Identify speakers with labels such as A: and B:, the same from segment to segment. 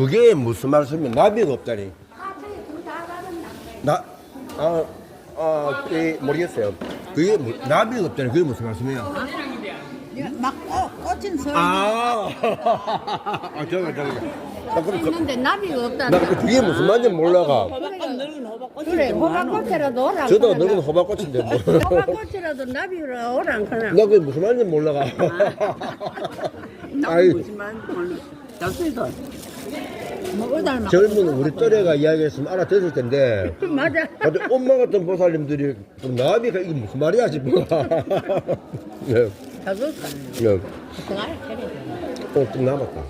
A: 그게 무슨 말씀이야? 나비가 없다니. 나, 아, 아, 예, 모르겠어요. 그게 뭐, 나비가 없다니. 그게 무슨 말씀이에요?
B: 막 꽃, 꽂힌 서
A: 아, 아, 저거, 저거. 나 그럼 그,
B: 있는데 나비가 없다.
A: 나 그게 무슨 말인지 몰라가.
B: 그래, 호박꽃이라도 오라.
A: 저도 늙은 호박꽃인데 뭐.
B: 호박꽃이라도 나비라 오라 그나.
A: 나 그게 무슨 말인지 몰라가. 아이, 젊은 우리 또래가 이야기했으면 알아듣을 텐데.
B: 맞아.
A: 근데 엄마 같은 보살님들이 나비가 이게 무슨 말이야 싶어. 예,
B: 저거
A: 예.
B: 그날 그래.
A: 또좀 남았다.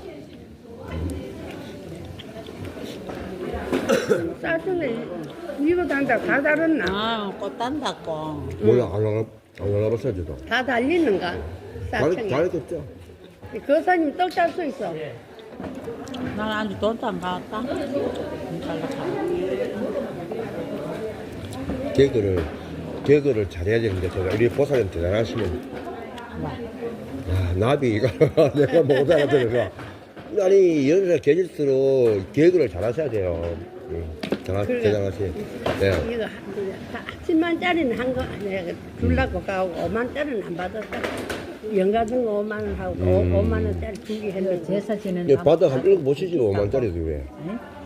C: 싸주네 이거 단다 다 달았나?
B: 아, 꽃 단다고.
A: 몰라 안 알아 안 알아봤어 저도.
C: 다 달리는가?
A: 잘
C: 싸청이
A: 잘했겠죠.
C: 거사님 떡 짤 수 있어
B: 난 아직 돈도 안 받았다.
A: 개그를 개그를 잘해야 되는데 제가 우리 보살님 대단하시면. 아 나비가 내가 못 알아들어서 아니 연세 계실수록 개그를 잘하셔야 돼요. 응,
C: 그래.
A: 대단하시. 네.
C: 이거 다 10만짜리는 한 거 아니야 줄라고 가고 5만 짜리는 안 받았다 연가든 거 5만 원 하고
A: 음.
C: 5 만 원짜리 주기 했는데
B: 제사 지내는
A: 예, 바닥 한 읽어 보시지 5만짜리도 왜?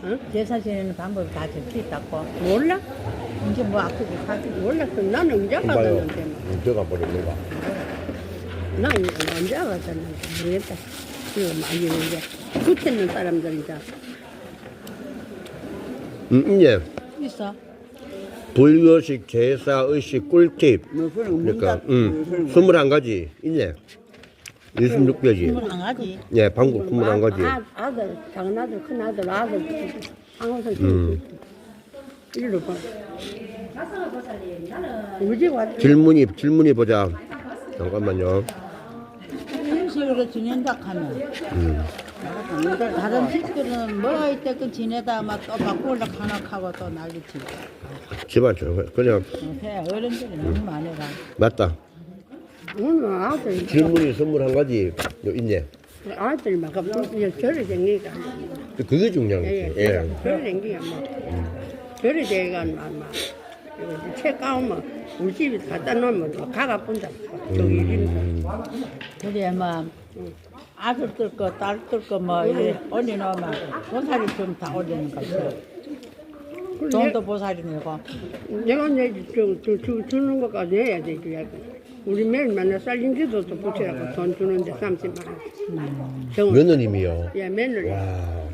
C: 어?
B: 제사 지내는 방법이 다 적혀 있다고.
C: 몰라?
B: 이제 뭐 아프게 하지.
C: 몰라 그 나는 언제
A: 봐요.
C: 받았는데 뭐.
A: 응, 들어가 버리는 거.
C: 난 언제 받았는데 모르겠다 이거 많이 있는데 붙이는 사람들이다
A: 음, 이제
B: 있어.
A: 불교식 제사 의식 꿀팁. 그러니까 음, 21가지 있네. 26개지.
B: 물안 가지.
A: 예, 방법 21가지.
C: 아, 아들, 작은 아들, 큰 아들, 아들, 항상
A: 음.
C: 일로 봐. 우리 왔
A: 질문이 질문이 보자. 잠깐만요.
B: 이런 식으로 지낸다 하면.
A: 음.
B: 다른 집들은 뭐가 있대그 지내다 막또 바꾸려고 하나 하고 또 난리치.
A: 집안 저 그냥
B: 해 어른들이 너무 많아라.
A: 맞다.
C: 오늘 아들,
A: 질문이 21가지 있네.
C: 아들 막 갑자기 절을 댕기니까.
A: 그게 중요한
C: 예,
A: 거지.
C: 예.
A: 예.
C: 절을 댕기가 막. 절을 댕기가 막, 막. 이거 책 까오면 우리 집에 갖다 놓으면 또 가가 본다. 또 이린다.
B: 그래 뭐 아들들 거 딸들 거뭐 이래 올려놓으면 보살이 좀 다 올리는 거지. 돈도 보살이 내고.
C: 내가 내지 주, 주, 주, 주는 것까지 해야 되지. 우리 매일 맨날 쌀린지도 또 붙이라고 돈 주는데 30만 원. 정원.
A: 며느님이요.
C: 예, 맨날.
A: 와.